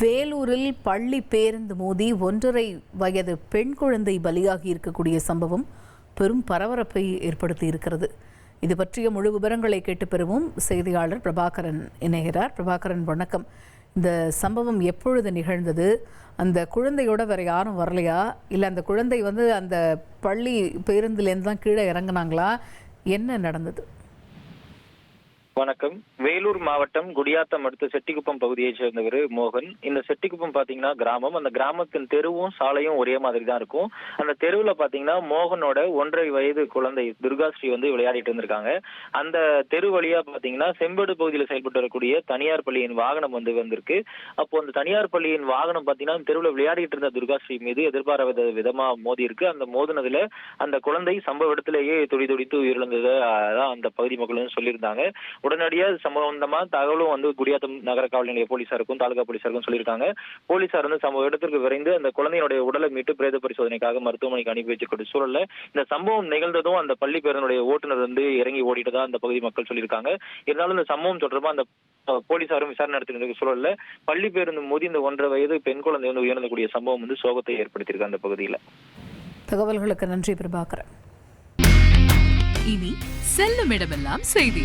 வேலூரில் பள்ளி பேருந்து மோதி ஒன்றரை வயது பெண் குழந்தை பலியாகி இருக்கக்கூடிய சம்பவம் பெரும் பரபரப்பை ஏற்படுத்தி இருக்கிறது. இது பற்றிய முழு விவரங்களை கேட்டு பெறுவோம். செய்தியாளர் பிரபாகரன் இணைகிறார். பிரபாகரன் வணக்கம். இந்த சம்பவம் எப்பொழுது நிகழ்ந்தது? அந்த குழந்தையோட வேற யாரும் வரலையா? இல்லை அந்த குழந்தை வந்து அந்த பள்ளி பேருந்துலேருந்து தான் கீழே இறங்குனாங்களா? என்ன நடந்தது? வணக்கம். வேலூர் மாவட்டம் குடியாத்தம் அடுத்த செட்டிக்குப்பம் பகுதியைச் சேர்ந்தவர் மோகன். இந்த செட்டிக்குப்பம் பாத்தீங்கன்னா கிராமம். அந்த கிராமத்தின் தெருவும் சாலையும் ஒரே மாதிரி தான் இருக்கும். அந்த தெருவுல பாத்தீங்கன்னா மோகனோட ஒன்றரை வயது குழந்தை துர்காஸ்ரீ வந்து விளையாடிட்டு இருந்திருக்காங்க. அந்த தெரு வழியா பாத்தீங்கன்னா செம்பேடு பகுதியில் செயல்பட்டு வரக்கூடிய தனியார் பள்ளியின் வாகனம் வந்து வந்திருக்கு. அப்போ அந்த தனியார் பள்ளியின் வாகனம் பாத்தீங்கன்னா தெருவில் விளையாடிட்டு இருந்த துர்காஸ்ரீ மீது எதிர்பாராத விதமா மோதி இருக்கு. அந்த மோதினதுல அந்த குழந்தை சம்பவ இடத்திலேயே துடி துடித்து உயிரிழந்தது அந்த பகுதி மக்களும் சொல்லியிருந்தாங்க. உடனடியா சம்பந்தமா தகவலும் வந்து குடியாத்தம் நகர காவல் நிலைய போலீசாருக்கும் தாலுகா போலீசாருக்கும் சொல்லியிருக்காங்க. போலீசார் வந்து சம்பவ இடத்திற்கு விரைந்து அந்த குழந்தையினுடைய உடலை மீட்டு பிரேத பரிசோதனைக்காக மருத்துவமனைக்கு அனுப்பி வச்சிருக்கூடிய சூழல்ல இந்த சம்பவம் நிகழ்ந்ததும் அந்த பள்ளி பேருந்துடைய ஓட்டுநர் வந்து இறங்கி ஓடிட்டதா அந்த பகுதி மக்கள் சொல்லியிருக்காங்க. இருந்தாலும் இந்த சம்பவம் தொடர்பா அந்த போலீசாரும் விசாரணை நடத்தின சூழல்ல பள்ளி பேருந்து மோதி இந்த ஒன்றரை வயது பெண் குழந்தை வந்து உயர்ந்தக்கூடிய சம்பவம் வந்து சோகத்தை ஏற்படுத்தியிருக்கு அந்த பகுதியில. தகவல்களுக்கு நன்றி பிரபாகரன். இனி செல்லும் இடமெல்லாம் செய்தி.